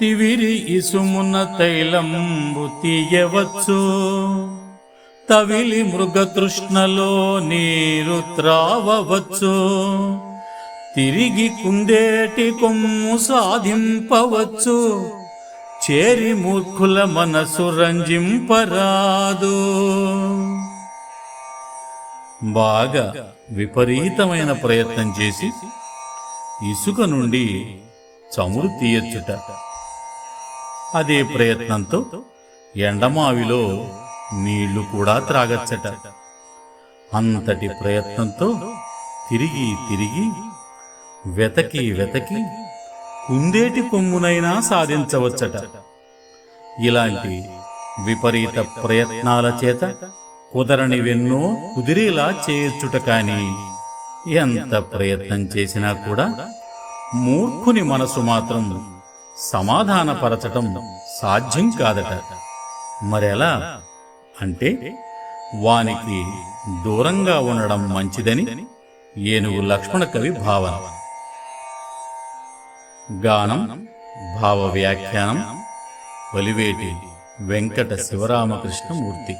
తివిరి ఇసుమున తైలంబు తీయవచ్చు. తవిలి మృగతృష్ణలో నీరు త్రావవచ్చు. తిరిగి కుందేటి కొమ్ము సాధింపవచ్చు. చేరి మూర్ఖుల మనసు రంజింపరాదు. బాగా విపరీతమైన ప్రయత్నం చేసి ఇసుక నుండి చమురు తీయచ్చుట. అదే ప్రయత్నంతో ఎండమావిలో నీళ్ళు కూడా త్రాగచ్చట. అంతటి ప్రయత్నంతో తిరిగి తిరిగి వెతకి వెతకి కుందేటి కొమ్మునైనా సాధించవచ్చట. ఇలాంటి విపరీత ప్రయత్నాల చేత కుదరనివెన్నో కుదిరేలా చేయొచ్చుట కాని ఎంత ప్రయత్నం చేసినా కూడా మూర్ఖుని మనసు మాత్రం సమాధానపరచటం సాధ్యం కాదట. మరెలా? అంటే వానికి దూరంగా ఉండడం మంచిదని ఏనుగు లక్ష్మణ కవి భావన. గానం భావ వ్యాఖ్యానం వలివేటి వెంకట శివరామకృష్ణమూర్తి.